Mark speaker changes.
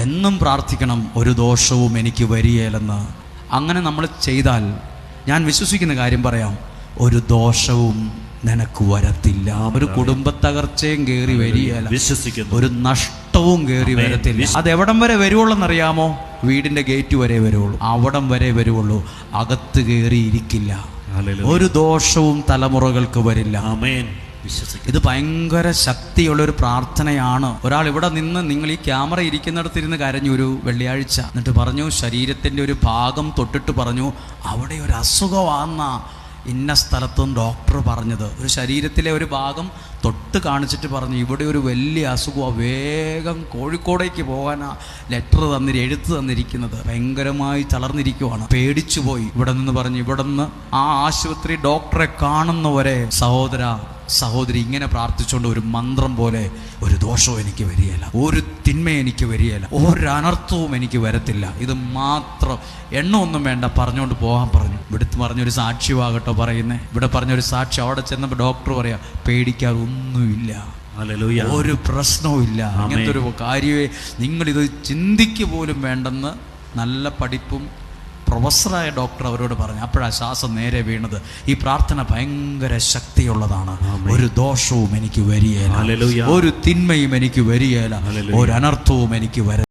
Speaker 1: എന്നും പ്രാർത്ഥിക്കണം ഒരു ദോഷവും എനിക്ക് വരികയില്ലെന്ന്. അങ്ങനെ നമ്മൾ ചെയ്താൽ ഞാൻ വിശ്വസിക്കുന്ന കാര്യം പറയാം ഒരു ദോഷവും നിനക്ക് വരത്തില്ല. ഒരു കുടുംബത്തകർച്ചയും കയറി വരികയല്ല.
Speaker 2: വിശ്വസിക്കുന്നു.
Speaker 1: ഒരു നഷ്ടവും കയറി. വരത്തില്ല. അത് എവിടം വരെ വരുവുള്ളെന്നറിയാമോ വീടിന്റെ ഗേറ്റ് വരെ വരുവുള്ളൂ അവിടം വരെ വരുവുള്ളൂ അകത്ത് കയറി ഇരിക്കില്ല ഒരു ദോഷവും തലമുറകൾക്ക് വരില്ല.
Speaker 2: ആമേൻ വിശ്വസിക്കുന്നു
Speaker 1: ഇത് ഭയങ്കര ശക്തിയുള്ള ഒരു പ്രാർത്ഥനയാണ്. ഒരാൾ ഇവിടെ നിന്ന് നിങ്ങൾ ഈ ക്യാമറ ഇരിക്കുന്നിടത്തിരുന്ന് കരഞ്ഞു ഒരു വെള്ളിയാഴ്ച. എന്നിട്ട് പറഞ്ഞു ശരീരത്തിന്റെ ഒരു ഭാഗം തൊട്ടിട്ട് പറഞ്ഞു അവിടെ ഒരു അസുഖമാന്ന ഇന്ന സ്ഥലത്തും ഡോക്ടർ പറഞ്ഞത്. ഒരു ശരീരത്തിലെ ഒരു ഭാഗം തൊട്ട് കാണിച്ചിട്ട് പറഞ്ഞു ഇവിടെ ഒരു വലിയ അസുഖമാണ് വേഗം കോഴിക്കോടേക്ക് പോകാനാ ലെറ്റർ തന്നിരി എഴുത്ത് തന്നിരിക്കുന്നത്. ഭയങ്കരമായി തളർന്നിരിക്കുവാണ്. പേടിച്ചു പോയി ഇവിടെ നിന്ന് പറഞ്ഞു ഇവിടെ നിന്ന് ആ ആശുപത്രി ഡോക്ടറെ കാണുന്നവരെ സഹോദര സഹോദരി ഇങ്ങനെ പ്രാർത്ഥിച്ചുകൊണ്ട് ഒരു മന്ത്രം പോലെ ഒരു ദോഷവും എനിക്ക് വരികയില്ല. ഒരു തിന്മ എനിക്ക് വരികയില്ല. ഒരു അനർത്ഥവും എനിക്ക് വരത്തില്ല. ഇത് മാത്രം എണ്ണ ഒന്നും വേണ്ട. പറഞ്ഞുകൊണ്ട് പോകാൻ പറഞ്ഞു. ഇവിടുത്തെ പറഞ്ഞൊരു സാക്ഷ്യമാകട്ടോ പറയുന്നേ. ഇവിടെ പറഞ്ഞൊരു സാക്ഷി അവിടെ ചെന്നപ്പോൾ ഡോക്ടർ പറയാ
Speaker 2: പേടിക്കാറൊന്നുമില്ല.
Speaker 1: ഒരു പ്രശ്നവും ഇല്ല. അങ്ങനത്തെ ഒരു കാര്യമേ നിങ്ങളിത് ചിന്തിക്ക് പോലും വേണ്ടെന്ന് നല്ല പഠിപ്പും പ്രൊഫസറായ ഡോക്ടർ അവരോട് പറഞ്ഞു അപ്പോഴാ ശ്വാസം നേരെ വീണത്. ഈ പ്രാർത്ഥന ഭയങ്കര ശക്തിയുള്ളതാണ്. ഒരു ദോഷവും എനിക്ക് വരികയില്ല. ഒരു തിന്മയും എനിക്ക് വരികയില്ല. ഒരു അനർത്ഥവും എനിക്ക് വര